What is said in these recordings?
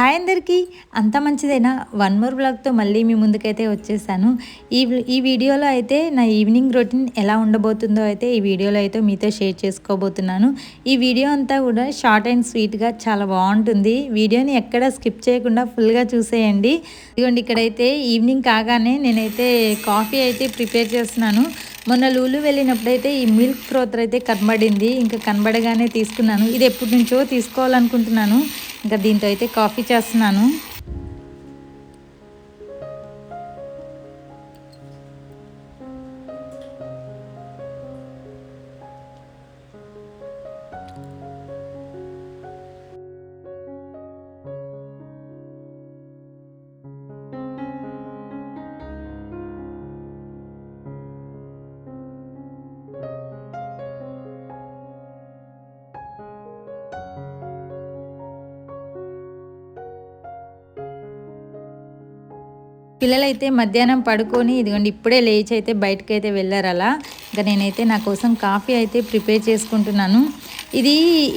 Hi అందరికీ. అంత మంచిదేనా? వన్ మోర్ బ్లాగ్తో మళ్ళీ మీ ముందుకైతే వచ్చేసాను. ఈ ఈ వీడియోలో అయితే నా ఈవినింగ్ రొటీన్ ఎలా ఉండబోతుందో అయితే ఈ వీడియోలో అయితే మీతో షేర్ చేసుకోబోతున్నాను. ఈ వీడియో అంతా కూడా షార్ట్ అండ్ స్వీట్గా చాలా బాగుంటుంది. వీడియోని ఎక్కడ స్కిప్ చేయకుండా ఫుల్గా చూసేయండి. ఇదిగోండి ఇక్కడైతే ఈవినింగ్ కాగానే నేనైతే కాఫీ అయితే ప్రిపేర్ చేస్తున్నాను. మొన్న లూలు వెళ్ళినప్పుడైతే ఈ మిల్క్ ఫ్రోతర్ అయితే కనబడింది. ఇంకా కనబడగానే తీసుకున్నాను. ఇది ఎప్పటి నుంచో తీసుకోవాలనుకుంటున్నాను. ఇంకా దీంతో అయితే కాఫీ చేస్తున్నాను. పిల్లలైతే మధ్యాహ్నం పడుకొని ఇదిగోండి ఇప్పుడే లేచి అయితే బయటకు అయితే వెళ్ళారు అలా ఇంకా నేనైతే నా కోసం కాఫీ అయితే ప్రిపేర్ చేసుకుంటున్నాను. ఇది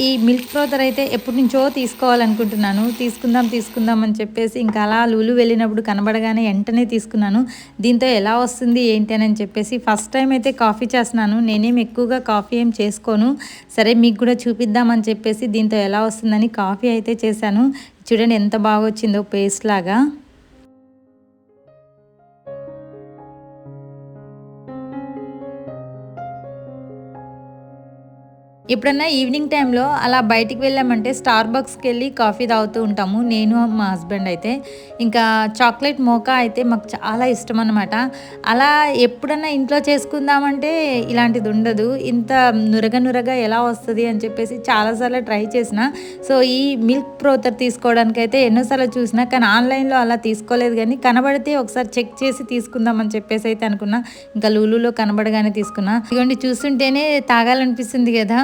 ఈ మిల్క్ ఫ్రోతర్ అయితే ఎప్పటి నుంచో తీసుకోవాలనుకుంటున్నాను. తీసుకుందాం తీసుకుందాం అని చెప్పేసి ఇంకా అలా లూలు వెళ్ళినప్పుడు కనబడగానే వెంటనే తీసుకున్నాను. దీంతో ఎలా వస్తుంది ఏంటి అని చెప్పేసి ఫస్ట్ టైం అయితే కాఫీ చేస్తున్నాను. నేనేం ఎక్కువగా కాఫీ ఏం చేసుకోను. సరే మీకు కూడా చూపిద్దామని చెప్పేసి దీంతో ఎలా వస్తుందని కాఫీ అయితే చేశాను. చూడండి ఎంత బాగా వచ్చిందో పేస్ట్ లాగా. ఎప్పుడన్నా ఈవినింగ్ టైంలో అలా బయటికి వెళ్ళామంటే స్టార్ బక్స్కి వెళ్ళి కాఫీ తాగుతూ ఉంటాము. నేను మా హస్బెండ్ అయితే. ఇంకా చాక్లెట్ మోకా అయితే మాకు చాలా ఇష్టం అనమాట అలా ఎప్పుడన్నా ఇంట్లో చేసుకుందామంటే ఇలాంటిది ఉండదు. ఇంత నురగ నురగ ఎలా వస్తుంది అని చెప్పేసి చాలాసార్లు ట్రై చేసిన. సో ఈ మిల్క్ ప్రోతర్ తీసుకోవడానికి అయితే ఎన్నోసార్లు చూసినా కానీ ఆన్లైన్లో అలా తీసుకోలేదు కానీ కనబడితే ఒకసారి చెక్ చేసి తీసుకుందామని చెప్పేసి అయితే అనుకున్నా. ఇంకా లూలులో కనబడగానే తీసుకున్నా. ఇదిగోండి చూస్తుంటేనే తాగాలనిపిస్తుంది కదా.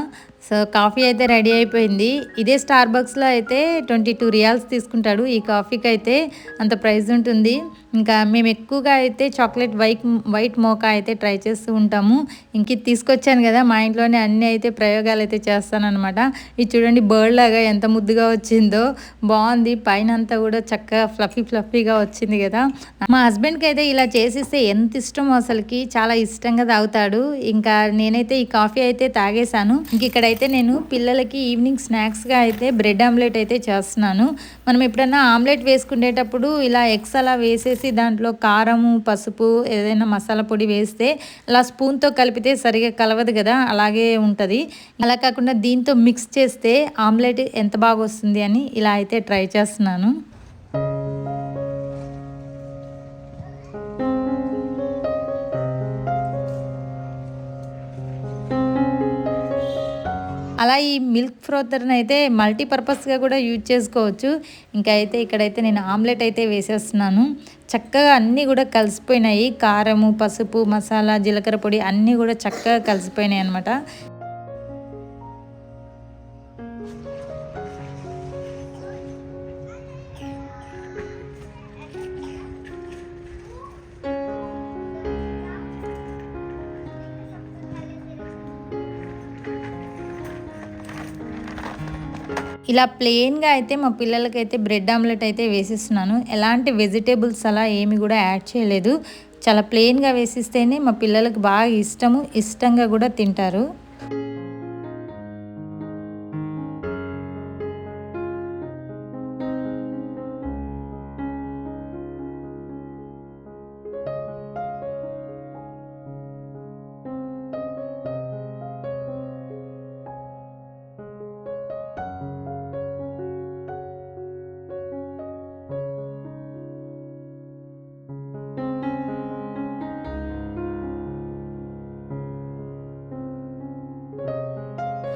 సో కాఫీ అయితే రెడీ అయిపోయింది. ఇదే స్టార్ బక్స్లో అయితే ట్వంటీ టూ రియాల్స్ తీసుకుంటాడు. ఈ కాఫీకి అయితే అంత ప్రైస్ ఉంటుంది. ఇంకా మేము ఎక్కువగా అయితే చాక్లెట్ వైట్ వైట్ మోకా అయితే ట్రై చేస్తూ ఉంటాము. ఇంక ఇది తీసుకొచ్చాను కదా మా ఇంట్లోనే అన్ని అయితే ప్రయోగాలు అయితే చేస్తానమాట ఇది చూడండి బర్డ్ లాగా ఎంత ముద్దుగా వచ్చిందో. బాగుంది. పైన అంతా కూడా చక్కగా ఫ్లఫీ ఫ్లఫీగా వచ్చింది కదా. మా హస్బెండ్కి అయితే ఇలా చేసిస్తే ఎంత ఇష్టం అసలుకి. చాలా ఇష్టంగా తాగుతాడు. ఇంకా నేనైతే ఈ కాఫీ అయితే తాగేశాను. ఇంక ఇక్కడైతే అయితే నేను పిల్లలకి ఈవినింగ్ స్నాక్స్గా అయితే బ్రెడ్ ఆమ్లెట్ అయితే చేస్తున్నాను. మనం ఎప్పుడన్నా ఆమ్లెట్ వేసుకునేటప్పుడు ఇలా ఎగ్స్ అలా వేసేసి దాంట్లో కారము పసుపు ఏదైనా మసాలా పొడి వేస్తే అలా స్పూన్తో కలిపితే సరిగా కలవదు కదా అలాగే ఉంటుంది. అలా కాకుండా దీంతో మిక్స్ చేస్తే ఆమ్లెట్ ఎంత బాగా వస్తుంది అని ఇలా అయితే ట్రై చేస్తున్నాను. అలా ఈ మిల్క్ ఫ్రోతర్ని అయితే మల్టీపర్పస్గా కూడా యూజ్ చేసుకోవచ్చు. ఇంకా అయితే ఇక్కడైతే నేను ఆమ్లెట్ అయితే వేసేస్తున్నాను. చక్కగా అన్నీ కూడా కలిసిపోయినాయి. కారము పసుపు మసాలా జీలకర్ర పొడి అన్నీ కూడా చక్కగా కలిసిపోయినాయి అనమాట ఇలా ప్లెయిన్గా అయితే మా పిల్లలకైతే బ్రెడ్ ఆమ్లెట్ అయితే వేసిస్తున్నాను. ఎలాంటి వెజిటేబుల్స్ అలా ఏమి కూడా యాడ్ చేయలేదు. చాలా ప్లెయిన్గా వేసిస్తేనే మా పిల్లలకు బాగా ఇష్టము ఇష్టంగా కూడా తింటారు.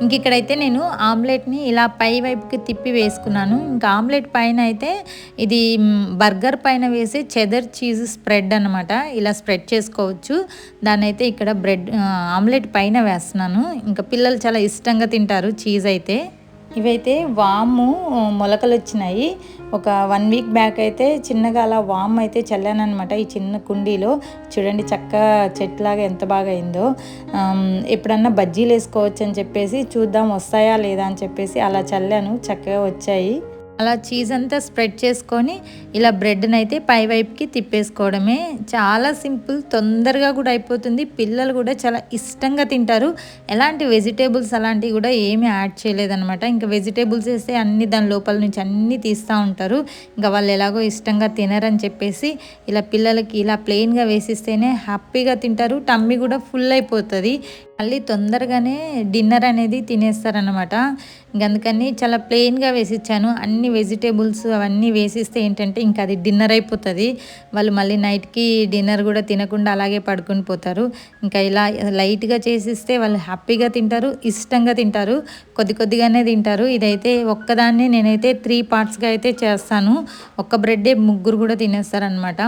ఇంక ఇక్కడైతే నేను ఆమ్లెట్ని ఇలా పై వైపుకి తిప్పి వేసుకున్నాను. ఇంకా ఆమ్లెట్ పైన అయితే ఇది బర్గర్ పైన వేసి చెదర్ చీజ్ స్ప్రెడ్ అనమాట ఇలా స్ప్రెడ్ చేసుకోవచ్చు. దాన్ని అయితే ఇక్కడ బ్రెడ్ ఆమ్లెట్ పైన వేస్తున్నాను. ఇంకా పిల్లలు చాలా ఇష్టంగా తింటారు చీజ్ అయితే. ఇవైతే వాము మొలకలు వచ్చినాయి. ఒక వన్ వీక్ బ్యాక్ అయితే చిన్నగా అలా వామ్ అయితే చల్లానమాట ఈ చిన్న కుండీలో. చూడండి చక్క చెట్లాగా ఎంత బాగా అయిందో ఎప్పుడన్నా బజ్జీలు వేసుకోవచ్చు అని చెప్పేసి చూద్దాం వస్తాయా లేదా అని చెప్పేసి అలా చల్లాను. చక్కగా వచ్చాయి. అలా చీజ్ అంతా స్ప్రెడ్ చేసుకొని ఇలా బ్రెడ్ని అయితే పై వైపుకి తిప్పేసుకోవడమే చాలా సింపుల్ తొందరగా కూడా అయిపోతుంది. పిల్లలు కూడా చాలా ఇష్టంగా తింటారు. ఎలాంటి వెజిటేబుల్స్ అలాంటివి కూడా ఏమీ యాడ్ చేయలేదన్నమాట. ఇంకా వెజిటేబుల్స్ వేస్తే అన్ని దాని లోపల నుంచి అన్నీ తీస్తూ ఉంటారు. ఇంకా వాళ్ళు ఎలాగో ఇష్టంగా తినరని చెప్పేసి ఇలా పిల్లలకి ఇలా ప్లెయిన్గా వేసిస్తేనే హ్యాపీగా తింటారు. టమ్మీ కూడా ఫుల్ అయిపోతుంది. మళ్ళీ తొందరగానే డిన్నర్ అనేది తినేస్తారనమాట అందుకని చాలా ప్లెయిన్గా వేసిచ్చాను. అన్ని వెజిటేబుల్స్ అవన్నీ వేసిస్తే ఏంటంటే ఇంకా అది డిన్నర్ అయిపోతుంది. వాళ్ళు మళ్ళీ నైట్కి డిన్నర్ కూడా తినకుండా అలాగే పడుకొని పోతారు. ఇంకా ఇలా లైట్గా చేసిస్తే వాళ్ళు హ్యాపీగా తింటారు ఇష్టంగా తింటారు కొద్ది కొద్దిగానే తింటారు. ఇదైతే ఒక్కదాన్ని నేనైతే త్రీ పార్ట్స్గా అయితే చేస్తాను. ఒక్క బ్రెడ్డే ముగ్గురు కూడా తినేస్తారనమాట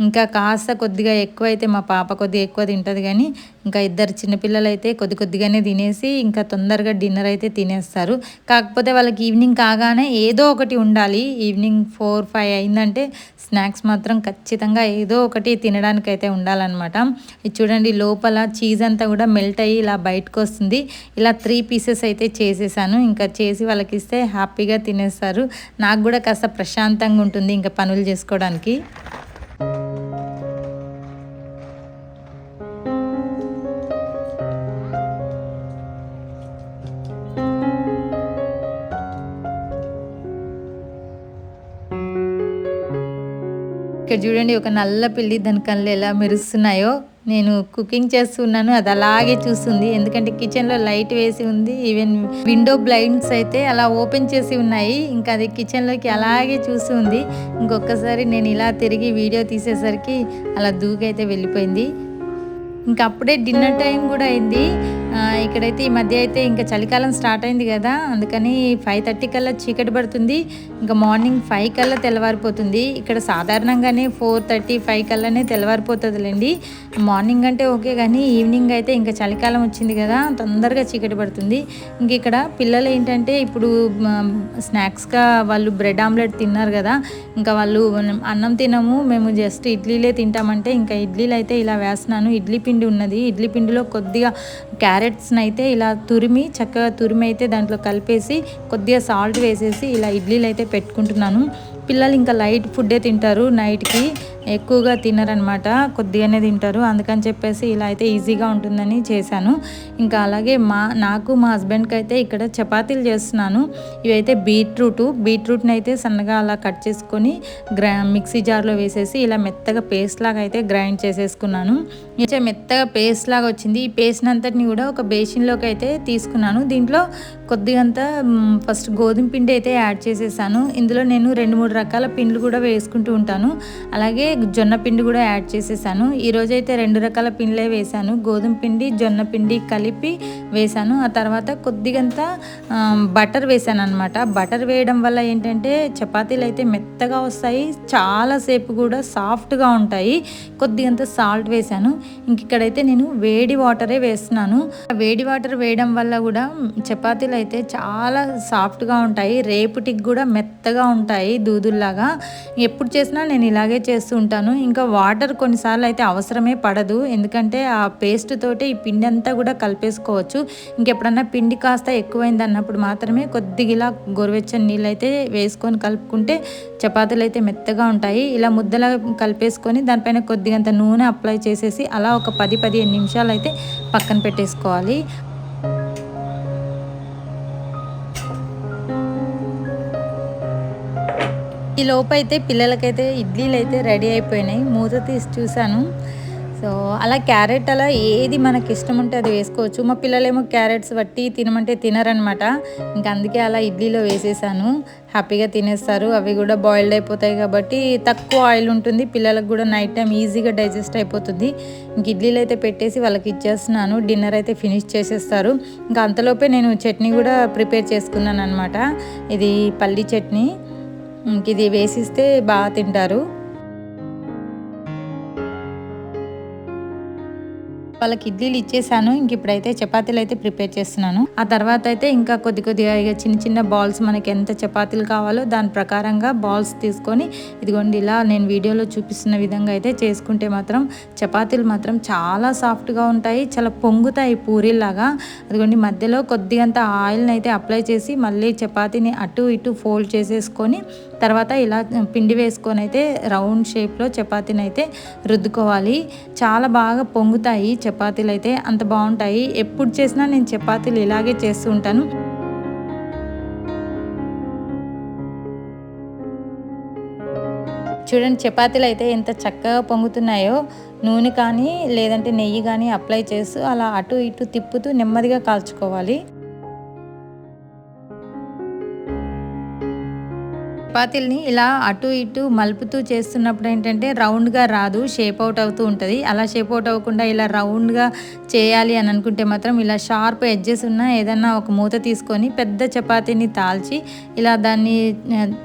ఇంకా కాస్త కొద్దిగా ఎక్కువ అయితే మా పాప కొద్దిగా ఎక్కువ తింటుంది కానీ ఇంకా ఇద్దరు చిన్నపిల్లలు అయితే కొద్ది కొద్దిగానే తినేసి ఇంకా తొందరగా డిన్నర్ అయితే తినేస్తారు. కాకపోతే వాళ్ళకి ఈవినింగ్ కాగానే ఏదో ఒకటి ఉండాలి. ఈవినింగ్ ఫోర్ ఫైవ్ అయిందంటే స్నాక్స్ మాత్రం ఖచ్చితంగా ఏదో ఒకటి తినడానికి అయితే ఉండాలన్నమాట. ఇది చూడండి లోపల చీజ్ అంతా కూడా మెల్ట్ అయ్యి ఇలా బయటకు వస్తుంది ఇలా త్రీ పీసెస్ అయితే చేసేసాను. ఇంకా చేసి వాళ్ళకి ఇస్తే హ్యాపీగా తినేస్తారు. నాకు కూడా కాస్త ప్రశాంతంగా ఉంటుంది ఇంకా పనులు చేసుకోవడానికి. ఇక్కడ చూడండి ఒక నల్ల పిల్లి దాని కళ్ళు ఎలా మెరుస్తున్నాయో. నేను కుకింగ్ చేస్తున్నాను అది అలాగే చూస్తుంది. ఎందుకంటే కిచెన్లో లైట్ వేసి ఉంది ఈవెన్ విండో బ్లైండ్స్ అయితే అలా ఓపెన్ చేసి ఉన్నాయి. ఇంకా అది కిచెన్లోకి అలాగే చూస్తుంది ఇంకొకసారి నేను ఇలా తిరిగి వీడియో తీసేసరికి అలా దూకైతే వెళ్ళిపోయింది. ఇంకా అప్పుడే డిన్నర్ టైం కూడా అయింది. ఇక్కడైతే ఈ మధ్య అయితే ఇంకా చలికాలం స్టార్ట్ అయింది కదా అందుకని ఫైవ్ థర్టీ కల్లా చీకటి పడుతుంది ఇంకా మార్నింగ్ ఫైవ్ కల్లా తెల్లవారిపోతుంది. ఇక్కడ సాధారణంగానే ఫోర్ థర్టీ ఫైవ్ కల్లానే తెల్లవారిపోతుందిలేండి. మార్నింగ్ అంటే ఓకే కానీ ఈవినింగ్ అయితే ఇంకా చలికాలం వచ్చింది కదా తొందరగా చీకటి పడుతుంది. ఇంక ఇక్కడ పిల్లలు ఏంటంటే ఇప్పుడు స్నాక్స్గా వాళ్ళు బ్రెడ్ ఆమ్లెట్ తిన్నారు కదా ఇంకా వాళ్ళు అన్నం తినము మేము జస్ట్ ఇడ్లీలే తింటామంటే ఇంకా ఇడ్లీలు అయితే ఇలా వేస్తున్నాను. ఇడ్లీ పిండి ఉన్నది ఇడ్లీ పిండిలో కొద్దిగా క్యారెట్స్ని అయితే ఇలా తురిమి చక్కగా తురిమి అయితే దాంట్లో కలిపేసి కొద్దిగా సాల్ట్ వేసేసి ఇలా ఇడ్లీలు అయితే పెట్టుకుంటున్నాను. పిల్లలు ఇంకా లైట్ ఫుడ్డే తింటారు నైట్కి. ఎక్కువగా తినరనమాట కొద్దిగానే తింటారు. అందుకని చెప్పేసి ఇలా అయితే ఈజీగా ఉంటుందని చేశాను. ఇంకా అలాగే మా నాకు మా హస్బెండ్కి అయితే ఇక్కడ చపాతీలు చేస్తున్నాను. ఇవైతే బీట్రూట్ బీట్రూట్ని అయితే సన్నగా అలా కట్ చేసుకొని గ్రా మిక్సీ జార్లో వేసేసి ఇలా మెత్తగా పేస్ట్ లాగా అయితే గ్రైండ్ చేసేసుకున్నాను. ఇంకా మెత్తగా పేస్ట్ లాగా వచ్చింది. ఈ పేస్ట్ అంతటిని కూడా ఒక బేసిన్లోకి అయితే తీసుకున్నాను. దీంట్లో కొద్దిగంత ఫస్ట్ గోధుమ పిండి అయితే యాడ్ చేసేసాను. ఇందులో నేను రెండు మూడు రకాల పిండ్లు కూడా వేసుకుంటూ ఉంటాను. అలాగే జొన్న పిండి కూడా యాడ్ చేసేసాను. ఈరోజు అయితే రెండు రకాల పిండిలే వేసాను. గోధుమ పిండి జొన్న పిండి కలిపి వేసాను. ఆ తర్వాత కొద్దిగంత బటర్ వేసాను అనమాట బటర్ వేయడం వల్ల ఏంటంటే చపాతీలు అయితే మెత్తగా వస్తాయి. చాలాసేపు కూడా సాఫ్ట్గా ఉంటాయి. కొద్దిగంత సాల్ట్ వేసాను. ఇంక ఇక్కడైతే నేను వేడి వాటరే వేస్తున్నాను. వేడి వాటర్ వేయడం వల్ల కూడా చపాతీలు అయితే చాలా సాఫ్ట్గా ఉంటాయి. రేపుటికి కూడా మెత్తగా ఉంటాయి దూదుల్లాగా. ఎప్పుడు చేసినా నేను ఇలాగే చేస్తూ ఉంటాను. ఇంకా వాటర్ కొన్నిసార్లు అయితే అవసరమే పడదు. ఎందుకంటే ఆ పేస్ట్ తోటి ఈ పిండి అంతా కూడా కలిపేసుకోవచ్చు. ఇంకెప్పుడన్నా పిండి కాస్త ఎక్కువైంది అన్నప్పుడు మాత్రమే కొద్దిగా ఇలా గోరువెచ్చని నీళ్ళు అయితే వేసుకొని కలుపుకుంటే చపాతీలు అయితే మెత్తగా ఉంటాయి. ఇలా ముద్దలా కలిపేసుకొని దానిపైన కొద్దిగంత నూనె అప్లై చేసేసి అలా ఒక పది పదిహేను నిమిషాలు అయితే పక్కన పెట్టేసుకోవాలి. ఈ లోపైతే పిల్లలకైతే ఇడ్లీలు అయితే రెడీ అయిపోయినాయి. మూత తీసి చూశాను. సో అలా క్యారెట్ అలా ఏది మనకి ఇష్టం ఉంటే అది వేసుకోవచ్చు. మా పిల్లలేమో క్యారెట్స్ బట్టి తినమంటే తినరనమాట. ఇంకా అందుకే అలా ఇడ్లీలో వేసేసాను. హ్యాపీగా తినేస్తారు. అవి కూడా బాయిల్డ్ అయిపోతాయి కాబట్టి తక్కువ ఆయిల్ ఉంటుంది. పిల్లలకు కూడా నైట్ టైం ఈజీగా డైజెస్ట్ అయిపోతుంది. ఇంక ఇడ్లీలు అయితే పెట్టేసి వాళ్ళకి ఇచ్చేస్తున్నాను. డిన్నర్ అయితే ఫినిష్ చేసేస్తారు. ఇంకా అంతలోపే నేను చట్నీ కూడా ప్రిపేర్ చేసుకున్నాను అనమాట ఇది పల్లీ చట్నీ. ఇది వేసిస్తే బాగా తింటారు. వాళ్ళకి ఇడ్లీలు ఇచ్చేసాను. ఇంక ఇప్పుడైతే చపాతీలు అయితే ప్రిపేర్ చేస్తున్నాను. ఆ తర్వాత అయితే ఇంకా కొద్ది కొద్దిగా ఇక చిన్న చిన్న బాల్స్ మనకి ఎంత చపాతీలు కావాలో దాని ప్రకారంగా బాల్స్ తీసుకొని ఇదిగోండి ఇలా నేను వీడియోలో చూపిస్తున్న విధంగా అయితే చేసుకుంటే మాత్రం చపాతీలు మాత్రం చాలా సాఫ్ట్గా ఉంటాయి. చాలా పొంగుతాయి పూరీలాగా అదిగోండి మధ్యలో కొద్దిగంత ఆయిల్ని అయితే అప్లై చేసి మళ్ళీ చపాతీని అటు ఇటు ఫోల్డ్ చేసేసుకొని తర్వాత ఇలా పిండి వేసుకొని అయితే రౌండ్ షేప్లో చపాతీని అయితే రుద్దుకోవాలి. చాలా బాగా పొంగుతాయి చపాతీలు అయితే అంత బాగుంటాయి. ఎప్పుడు చేసినా నేను చపాతీలు ఇలాగే చేస్తూ ఉంటాను. చూడండి చపాతీలు అయితే ఎంత చక్కగా పొంగుతున్నాయో. నూనె కానీ లేదంటే నెయ్యి కానీ అప్లై చేస్తూ అలా అటు ఇటు తిప్పుతూ నెమ్మదిగా కాల్చుకోవాలి. చపాతీల్ని ఇలా అటు ఇటు మలుపుతూ చేస్తున్నప్పుడు ఏంటంటే రౌండ్గా రాదు షేప్ అవుట్ అవుతూ ఉంటుంది. అలా షేప్ అవుట్ అవ్వకుండా ఇలా రౌండ్గా చేయాలి అని అనుకుంటే మాత్రం ఇలా షార్ప్ ఎడ్జెస్ ఉన్న ఏదన్నా ఒక మూత తీసుకొని పెద్ద చపాతీని తాల్చి ఇలా దాన్ని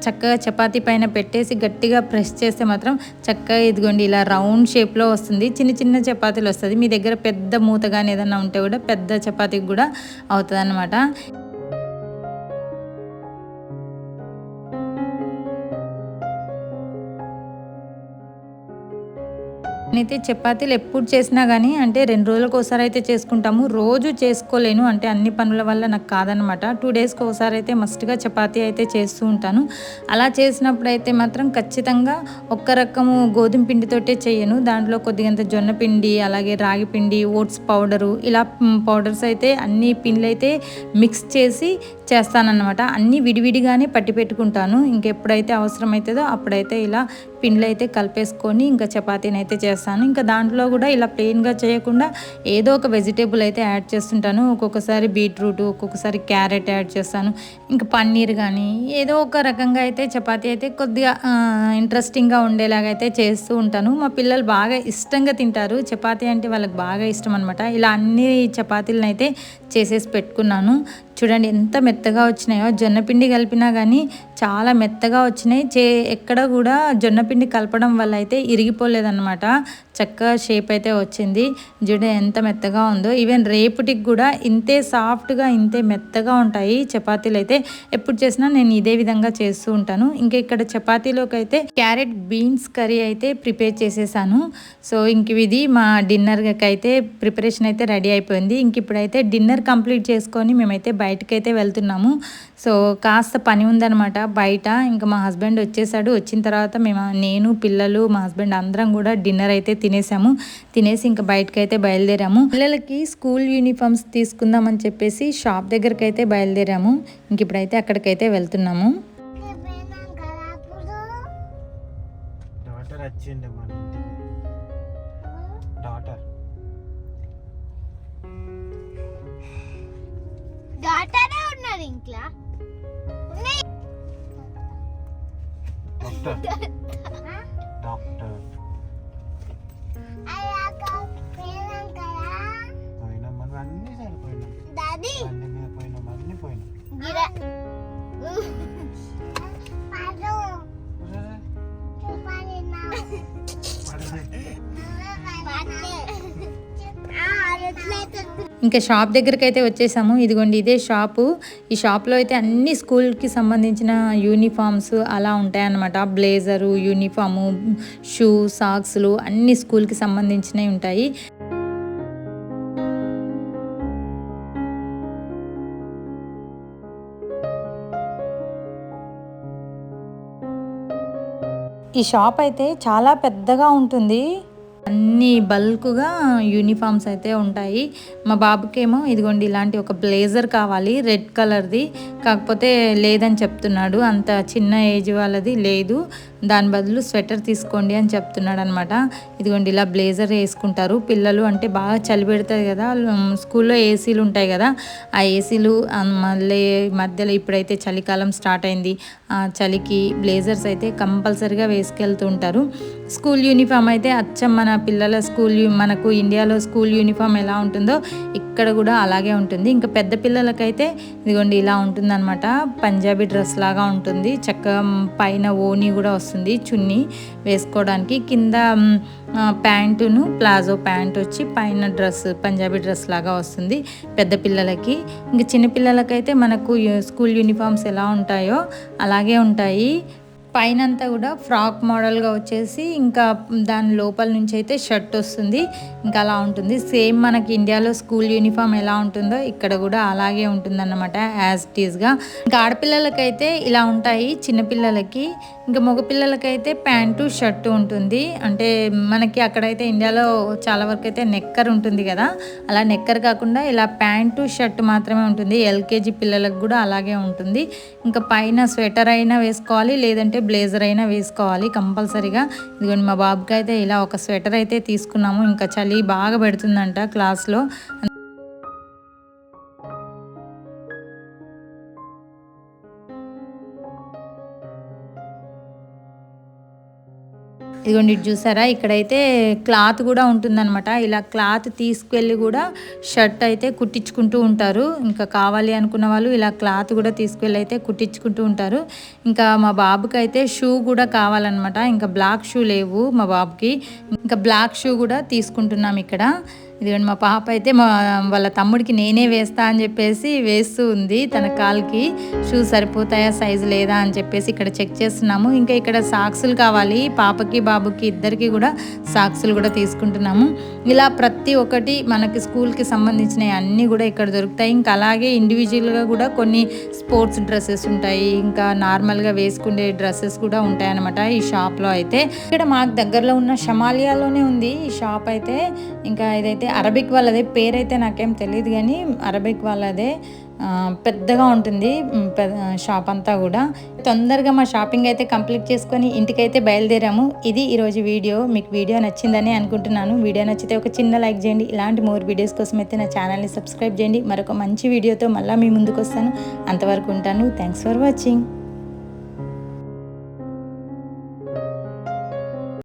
చక్కగా చపాతీ పైన పెట్టేసి గట్టిగా ప్రెస్ చేస్తే మాత్రం చక్కగా ఇదిగోండి ఇలా రౌండ్ షేప్లో వస్తుంది. చిన్న చిన్న చపాతీలు వస్తుంది. మీ దగ్గర పెద్ద మూత కానీ ఏదన్నా ఉంటే కూడా పెద్ద చపాతీకి కూడా అవుతుంది నేనైతే చపాతీలు ఎప్పుడు చేసినా కానీ అంటే రెండు రోజులకు ఒకసారి అయితే చేసుకుంటాము. రోజు చేసుకోలేను. అంటే అన్ని పనుల వల్ల నాకు కాదనమాట టూ డేస్కి ఒకసారి అయితే మస్ట్గా చపాతీ అయితే చేస్తూ ఉంటాను. అలా చేసినప్పుడు అయితే మాత్రం ఖచ్చితంగా ఒక్క రకము గోధుమ పిండితోటే చేయను. దాంట్లో కొద్దిగంత జొన్న పిండి అలాగే రాగి పిండి ఓట్స్ పౌడరు ఇలా పౌడర్స్ అయితే అన్ని పిండ్లు అయితే మిక్స్ చేసి చేస్తానన్నమాట. అన్నీ విడివిడిగానే పట్టి పెట్టుకుంటాను. ఇంకెప్పుడైతే అవసరమవుతుందో అప్పుడైతే ఇలా పిండ్లు అయితే కలిపేసుకొని ఇంకా చపాతీని అయితే చేస్తాను. ఇంకా దాంట్లో కూడా ఇలా ప్లెయిన్గా చేయకుండా ఏదో ఒక వెజిటేబుల్ అయితే యాడ్ చేస్తుంటాను. ఒక్కొక్కసారి బీట్రూట్ ఒక్కొక్కసారి క్యారెట్ యాడ్ చేస్తాను. ఇంకా పన్నీర్ కానీ ఏదో ఒక రకంగా అయితే చపాతీ అయితే కొద్దిగా ఇంట్రెస్టింగ్గా ఉండేలాగా అయితే చేస్తూ ఉంటాను. మా పిల్లలు బాగా ఇష్టంగా తింటారు. చపాతీ అంటే వాళ్ళకి బాగా ఇష్టం అనమాట ఇలా అన్ని చపాతీలను అయితే చేసేసి పెట్టుకున్నాను. చూడండి ఎంత మెత్తగా వచ్చినాయో జొన్నపిండి కలిపినా కానీ చాలా మెత్తగా వచ్చినాయి. చే ఎక్కడ కూడా జొన్నపిండి కలపడం వల్ల అయితే ఇరిగిపోలేదన్నమాట. చక్కగా షేప్ అయితే వచ్చింది. జుడ ఎంత మెత్తగా ఉందో. ఈవెన్ రేపుటికి కూడా ఇంతే సాఫ్ట్గా ఇంతే మెత్తగా ఉంటాయి చపాతీలు అయితే. ఎప్పుడు చేసినా నేను ఇదే విధంగా చేస్తూ ఉంటాను. ఇంకా ఇక్కడ చపాతీలోకి అయితే క్యారెట్ బీన్స్ కర్రీ అయితే ప్రిపేర్ చేసేసాను. సో ఇంక ఇది మా డిన్నర్కి అయితే ప్రిపరేషన్ అయితే రెడీ అయిపోయింది. ఇంక ఇప్పుడైతే డిన్నర్ కంప్లీట్ చేసుకొని మేమైతే బయటకైతే వెళ్తున్నాము. సో కాస్త పని ఉందనమాట బయట ఇంకా మా హస్బెండ్ వచ్చేసాడు. వచ్చిన తర్వాత మేము నేను పిల్లలు మా హస్బెండ్ అందరం కూడా డిన్నర్ అయితే తినేసాము. తినేసి ఇంకా బయటకు అయితే బయలుదేరాము. పిల్లలకి స్కూల్ యూనిఫామ్స్ తీసుకుందామని చెప్పేసి షాప్ దగ్గరికి అయితే బయలుదేరాము. ఇంక ఇప్పుడైతే అక్కడికైతే వెళ్తున్నాము. డాటర్ వచ్చిండు మన ఇంటికి. డాటర్. డాటరే Dokter. Dokter. Ayah kau bilang kalah. Poin aman mandi sih poin. Dadi. Mandi kita poin aman ini poin. Gira. Padu. Padu. Padu. Padu. Padu. ఇంకా షాప్ దగ్గరికి అయితే వచ్చేసాము. ఇదిగోండి ఇదే షాపు. ఈ షాప్లో అయితే అన్ని స్కూల్కి సంబంధించిన యూనిఫామ్స్ అలా ఉంటాయన్నమాట. బ్లేజరు యూనిఫాము షూ సాక్స్లు అన్ని స్కూల్కి సంబంధించినవి ఉంటాయి. ఈ షాప్ అయితే చాలా పెద్దగా ఉంటుంది. అన్ని బల్క్గా యూనిఫామ్స్ అయితే ఉంటాయి. మా బాబుకేమో ఇదిగోండి ఇలాంటి ఒక బ్లేజర్ కావాలి రెడ్ కలర్ది. కాకపోతే లేదని చెప్తున్నాడు. అంత చిన్న ఏజ్ వాళ్ళది లేదు. దాని బదులు స్వెటర్ తీసుకోండి అని చెప్తున్నాడు అనమాట ఇదిగోండి ఇలా బ్లేజర్ వేసుకుంటారు. పిల్లలు అంటే బాగా చలి పెడుతుంది కదా స్కూల్లో ఏసీలు ఉంటాయి కదా ఆ ఏసీలు మళ్ళీ మధ్యలో ఇప్పుడైతే చలికాలం స్టార్ట్ అయింది. ఆ చలికి బ్లేజర్స్ అయితే కంపల్సరిగా వేసుకెళ్తూ ఉంటారు. స్కూల్ యూనిఫామ్ అయితే అచ్చం మన పిల్లల స్కూల్ మనకు ఇండియాలో స్కూల్ యూనిఫామ్ ఎలా ఉంటుందో ఇక్కడ కూడా అలాగే ఉంటుంది. ఇంకా పెద్ద పిల్లలకైతే ఇదిగోండి ఇలా ఉంటుందన్నమాట పంజాబీ డ్రెస్ లాగా ఉంటుంది. చక్కగా పైన ఓని కూడా వస్తుంది. వస్తుంది చున్నీ వేసుకోవడానికి. కింద ప్యాంటును ప్లాజో ప్యాంట్ వచ్చి పైన డ్రెస్ పంజాబీ డ్రెస్ లాగా వస్తుంది పెద్ద పిల్లలకి. ఇంకా చిన్నపిల్లలకైతే మనకు స్కూల్ యూనిఫామ్స్ ఎలా ఉంటాయో అలాగే ఉంటాయి. పైన అంతా కూడా ఫ్రాక్ మోడల్గా వచ్చేసి ఇంకా దాని లోపల నుంచి అయితే షర్ట్ వస్తుంది. ఇంకా అలా ఉంటుంది. సేమ్ మనకి ఇండియాలో స్కూల్ యూనిఫామ్ ఎలా ఉంటుందో ఇక్కడ కూడా అలాగే ఉంటుందన్నమాట యాజ్ ఇట్ ఇంకా ఆడపిల్లలకైతే ఇలా ఉంటాయి చిన్నపిల్లలకి ఇంకా మగపిల్లలకైతే ప్యాంటు షర్టు ఉంటుంది. అంటే మనకి అక్కడైతే ఇండియాలో చాలా వరకు అయితే నెక్కర్ ఉంటుంది కదా. అలా నెక్కర్ కాకుండా ఇలా ప్యాంటు షర్ట్ మాత్రమే ఉంటుంది. ఎల్కేజీ పిల్లలకు కూడా అలాగే ఉంటుంది. ఇంకా పైన స్వెటర్ అయినా వేసుకోవాలి లేదంటే బ్లేజర్ అయినా వేసుకోవాలి కంపల్సరీగా. ఇదిగోండి మా బాబుకి అయితే ఇలా ఒక స్వెటర్ అయితే తీసుకున్నాము. ఇంకా చలి బాగా పెడుతుందంట క్లాస్లో. ఇదిగోండి ఇటు చూసారా? ఇక్కడైతే క్లాత్ కూడా ఉంటుందన్నమాట. ఇలా క్లాత్ తీసుకెళ్ళి కూడా షర్ట్ అయితే కుట్టించుకుంటూ ఉంటారు. ఇంకా కావాలి అనుకున్న వాళ్ళు ఇలా క్లాత్ కూడా తీసుకెళ్ళి అయితే కుట్టించుకుంటూ ఉంటారు. ఇంకా మా బాబుకి అయితే షూ కూడా కావాలన్నమాట. ఇంకా బ్లాక్ షూ లేవు మా బాబుకి. ఇంకా బ్లాక్ షూ కూడా తీసుకుంటున్నాం ఇక్కడ. ఇదిగోండి మా పాప అయితే మా వాళ్ళ తమ్ముడికి నేనే వేస్తా అని చెప్పేసి వేస్తూ ఉంది. తన కాల్కి షూ సరిపోతాయా సైజు లేదా అని చెప్పేసి ఇక్కడ చెక్ చేస్తున్నాము. ఇంకా ఇక్కడ సాక్సులు కావాలి. పాపకి బాబుకి ఇద్దరికి కూడా సాక్సులు కూడా తీసుకుంటున్నాము. ఇలా ప్రతి ఒక్కటి మనకి స్కూల్కి సంబంధించినవి అన్నీ కూడా ఇక్కడ దొరుకుతాయి. ఇంకా అలాగే ఇండివిజువల్గా కూడా కొన్ని స్పోర్ట్స్ డ్రెస్సెస్ ఉంటాయి. ఇంకా నార్మల్గా వేసుకునే డ్రెస్సెస్ కూడా ఉంటాయి అన్నమాట ఈ షాప్లో అయితే. ఇక్కడ మాకు దగ్గరలో ఉన్న షమాలియాలోనే ఉంది ఈ షాప్ అయితే. ఇంకా ఇదైతే అరబిక్ వాళ్ళదే పేరైతే నాకేం తెలియదు కానీ అరబిక్ వాళ్ళదే పెద్దగా ఉంటుంది పెద్ద షాప్ అంతా కూడా. తొందరగా మా షాపింగ్ అయితే కంప్లీట్ చేసుకొని ఇంటికైతే బయలుదేరాము. ఇది ఈరోజు వీడియో మీకు వీడియో నచ్చిందని అనుకుంటున్నాను. వీడియో నచ్చితే ఒక చిన్న లైక్ చేయండి. ఇలాంటి మోర్ వీడియోస్ కోసం అయితే నా ఛానల్ని సబ్స్క్రైబ్ చేయండి. మరొక మంచి వీడియోతో మళ్ళీ మీ ముందుకు వస్తాను. అంతవరకు ఉంటాను. Thanks for watching